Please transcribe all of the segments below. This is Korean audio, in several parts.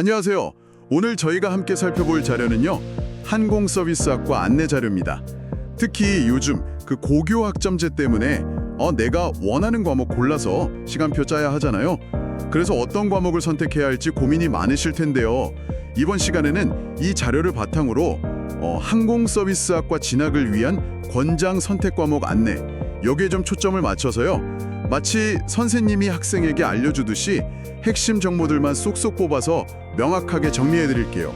안녕하세요. 오늘 저희가 함께 살펴볼 자료는요. 항공서비스학과 안내 자료입니다. 특히 요즘 그 고교 학점제 때문에 어, 내가 원하는 과목 골라서 시간표 짜야 하잖아요. 그래서 어떤 과목을 선택해야 할지 고민이 많으실 텐데요. 이번 시간에는 이 자료를 바탕으로 어, 항공서비스학과 진학을 위한 권장 선택 과목 안내 여기에 좀 초점을 맞춰서요. 마치 선생님이 학생에게 알려주듯이 핵심 정보들만 쏙쏙 뽑아서 명확하게 정리해 드릴게요.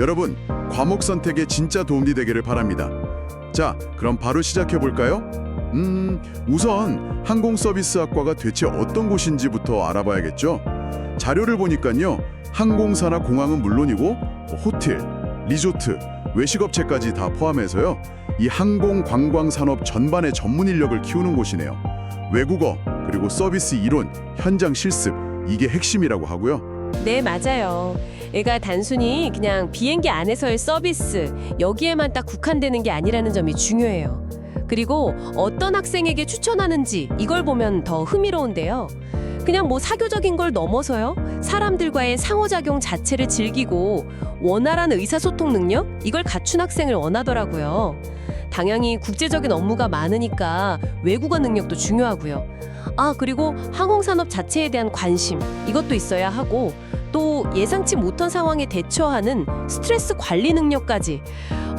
여러분, 과목 선택에 진짜 도움이 되기를 바랍니다. 자, 그럼 바로 시작해 볼까요? 음, 우선 항공 서비스학과가 대체 어떤 곳인지부터 알아봐야겠죠. 자료를 보니까요. 항공사나 공항은 물론이고 호텔, 리조트, 외식업체까지 다 포함해서요. 이 항공 관광 산업 전반의 전문 인력을 키우는 곳이네요. 외국어, 그리고 서비스 이론, 현장 실습 이게 핵심이라고 하고요. 네, 맞아요. 애가 단순히 그냥 비행기 안에서의 서비스 여기에만 딱 국한되는 게 아니라는 점이 중요해요. 그리고 어떤 학생에게 추천하는지 이걸 보면 더 흥미로운데요. 그냥 뭐 사교적인 걸 넘어서요. 사람들과의 상호작용 자체를 즐기고 원활한 의사소통 능력 이걸 갖춘 학생을 원하더라고요. 당연히 국제적인 업무가 많으니까 외국어 능력도 중요하고요. 아, 그리고 항공산업 자체에 대한 관심 이것도 있어야 하고 또 예상치 못한 상황에 대처하는 스트레스 관리 능력까지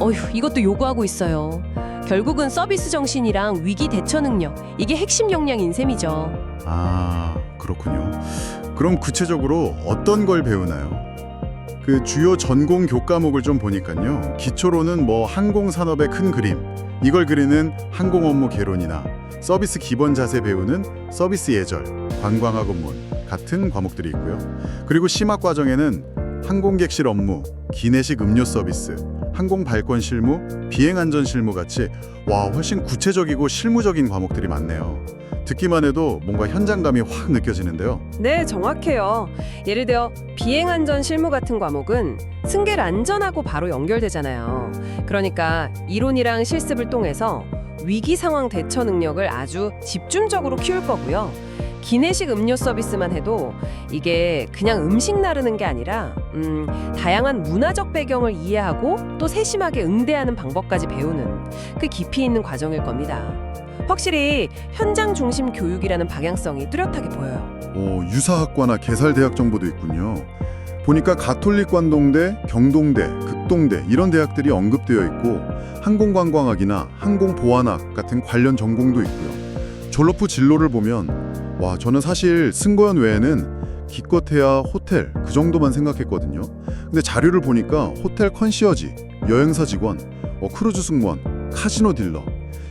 어휴 이것도 요구하고 있어요. 결국은 서비스 정신이랑 위기 대처 능력 이게 핵심 역량인 셈이죠. 아, 그렇군요. 그럼 구체적으로 어떤 걸 배우나요? 그 주요 전공 교과목을 좀 보니까요. 기초로는 뭐 항공 산업의 큰 그림, 이걸 그리는 항공 업무 개론이나 서비스 기본 자세 배우는 서비스 예절, 관광학원문 같은 과목들이 있고요. 그리고 심학 과정에는 항공객실 업무, 기내식 음료 서비스, 항공 발권 실무, 비행 안전 실무 같이 와 훨씬 구체적이고 실무적인 과목들이 많네요. 듣기만 해도 뭔가 현장감이 확 느껴지는데요. 네, 정확해요. 예를 들어 비행 안전 실무 같은 과목은 승객 안전하고 바로 연결되잖아요. 그러니까 이론이랑 실습을 통해서 위기 상황 대처 능력을 아주 집중적으로 키울 거고요. 기내식 음료 서비스만 해도 이게 그냥 음식 나르는 게 아니라 음, 다양한 문화적 배경을 이해하고 또 세심하게 응대하는 방법까지 배우는 그 깊이 있는 과정일 겁니다. 확실히 현장 중심 교육이라는 방향성이 뚜렷하게 보여요. 오, 유사학과나 개살대학 정보도 있군요. 보니까 가톨릭 관동대, 경동대, 극동대 이런 대학들이 언급되어 있고 항공관광학이나 항공보안학 같은 관련 전공도 있고요. 졸업 후 진로를 보면 와 저는 사실 승거연 외에는 기껏해야 호텔 그 정도만 생각했거든요. 근데 자료를 보니까 호텔 컨시어지, 여행사 직원, 뭐 크루즈 승무원, 카지노 딜러,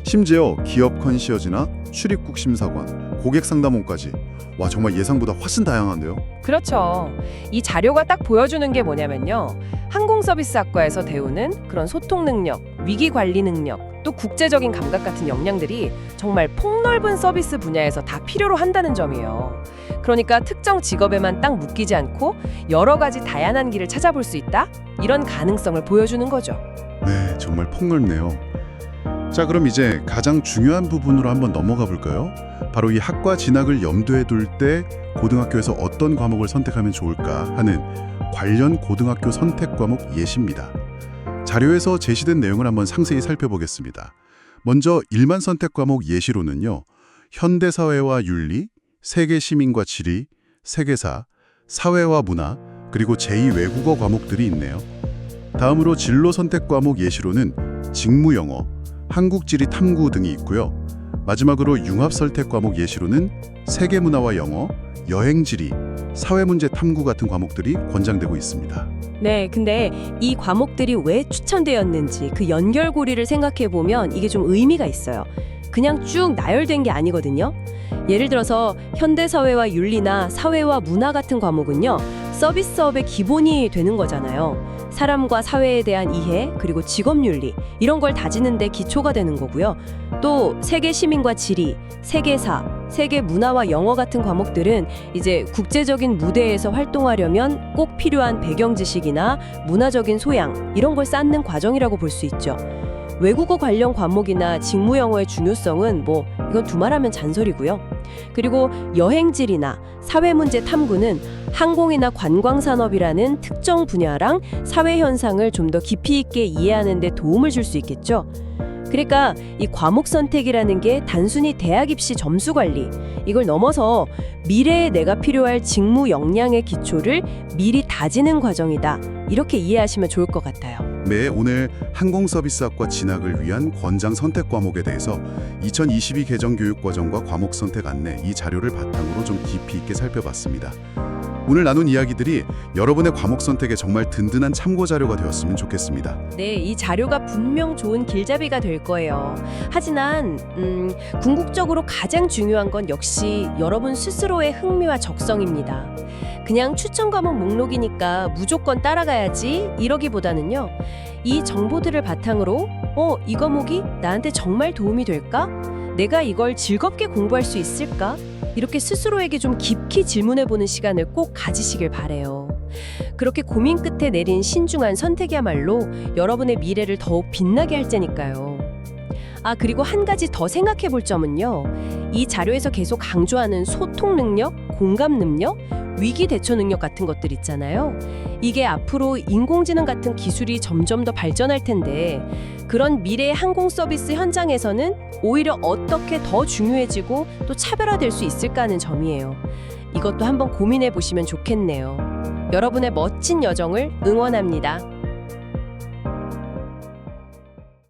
심지어 기업 컨시어지나 출입국 심사관, 고객 상담원까지 와 정말 예상보다 훨씬 다양한데요. 그렇죠. 이 자료가 딱 보여주는 게 뭐냐면요. 항공서비스학과에서 배우는 그런 소통 능력, 위기 관리 능력, 또 국제적인 감각 같은 역량들이 정말 폭넓은 서비스 분야에서 다 필요로 한다는 점이에요. 그러니까 특정 직업에만 딱 묶이지 않고 여러 가지 다양한 길을 찾아볼 수 있다? 이런 가능성을 보여주는 거죠. 네, 정말 폭넓네요. 자, 그럼 이제 가장 중요한 부분으로 한번 넘어가 볼까요? 바로 이 학과 진학을 염두에 둘 때 고등학교에서 어떤 과목을 선택하면 좋을까 하는 관련 고등학교 선택 과목 예시입니다. 자료에서 제시된 내용을 한번 상세히 살펴보겠습니다. 먼저 일반 선택 과목 예시로는요. 현대사회와 윤리, 세계 시민과 지리, 세계사, 사회와 문화, 그리고 제2외국어 과목들이 있네요. 다음으로 진로 선택 과목 예시로는 직무 영어, 한국 지리 탐구 등이 있고요. 마지막으로 융합 선택 과목 예시로는 세계 문화와 영어, 여행 지리, 사회 문제 탐구 같은 과목들이 권장되고 있습니다. 네, 근데 이 과목들이 왜 추천되었는지 그 연결고리를 생각해 보면 이게 좀 의미가 있어요. 그냥 쭉 나열된 게 아니거든요. 예를 들어서 현대사회와 윤리나 사회와 문화 같은 과목은요. 서비스업의 기본이 되는 거잖아요. 사람과 사회에 대한 이해, 그리고 직업 윤리 이런 걸 다지는 데 기초가 되는 거고요. 또 세계 시민과 지리, 세계사, 세계 문화와 영어 같은 과목들은 이제 국제적인 무대에서 활동하려면 꼭 필요한 배경 지식이나 문화적인 소양 이런 걸 쌓는 과정이라고 볼 수 있죠. 외국어 관련 과목이나 직무 영어의 중요성은 뭐 이건 두말하면 잔소리고요. 그리고 여행질이나 사회 문제 탐구는 항공이나 관광 산업이라는 특정 분야랑 사회 현상을 좀 더 깊이 있게 이해하는 데 도움을 줄 수 있겠죠. 그러니까 이 과목 선택이라는 게 단순히 대학 입시 점수 관리 이걸 넘어서 미래에 내가 필요할 직무 역량의 기초를 미리 다지는 과정이다. 이렇게 이해하시면 좋을 것 같아요. 네, 오늘 항공서비스학과 진학을 위한 권장 선택 과목에 대해서 2022 개정 교육과정과 과목 선택 안내 이 자료를 바탕으로 좀 깊이 있게 살펴봤습니다. 오늘 나눈 이야기들이 여러분의 과목 선택에 정말 든든한 참고 자료가 되었으면 좋겠습니다. 네, 이 자료가 분명 좋은 길잡이가 될 거예요. 하지만 음, 궁극적으로 가장 중요한 건 역시 여러분 스스로의 흥미와 적성입니다. 그냥 추천 과목 목록이니까 무조건 따라가야지 이러기보다는요. 이 정보들을 바탕으로 어, 이 과목이 나한테 정말 도움이 될까? 내가 이걸 즐겁게 공부할 수 있을까? 이렇게 스스로에게 좀 깊이 질문해 보는 시간을 꼭 가지시길 바래요. 그렇게 고민 끝에 내린 신중한 선택이야말로 여러분의 미래를 더욱 빛나게 할 테니까요. 아, 그리고 한 가지 더 생각해 볼 점은요. 이 자료에서 계속 강조하는 소통 능력, 공감 능력, 위기 대처 능력 같은 것들 있잖아요. 이게 앞으로 인공지능 같은 기술이 점점 더 발전할 텐데 그런 미래의 항공 서비스 현장에서는 오히려 어떻게 더 중요해지고 또 차별화될 수 있을까 하는 점이에요. 이것도 한번 고민해 보시면 좋겠네요. 여러분의 멋진 여정을 응원합니다.